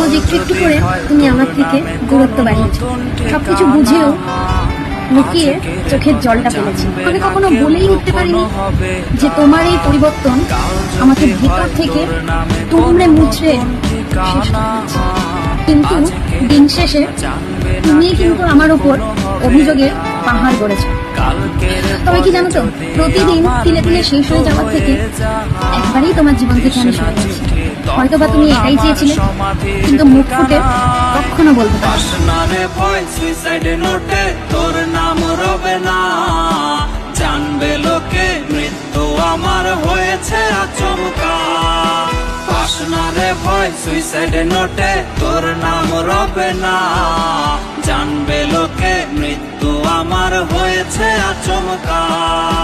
রোজ একটু একটু করে তুমি আমার থেকে দূরত্ব বাড়িয়েছো। সবকিছু বুঝেও লুকিয়ে চোখের জলটা ফেলেছি। আমি কখনো বলেই উঠতে পারিনি যে তোমার এই পরিবর্তন আমাকে ভেতর থেকে তুমড়ে মুচড়ে। কিন্তু দিন শেষে তুমি কিন্তু আমার উপর অভিযোগের পাহাড় গড়েছ। তবে কি জানো তো? প্রতিদিন তিলে তিলে শেষ হয়ে যাওয়ার থেকে একবারেই তোমার জীবন থেকে আমি সরে গেছি হয়তো বা তুমি এটাই চেয়েছিলে, কিন্তু মুখ ফুটে কখনো বলতে তোর নাম জানবে লোকে, মৃত্যু আমার হয়েছে আচমকা। বাসনারে ভয় সুইসাইড নোটে, তোর নাম রবে না। জানবে আমার আচমকা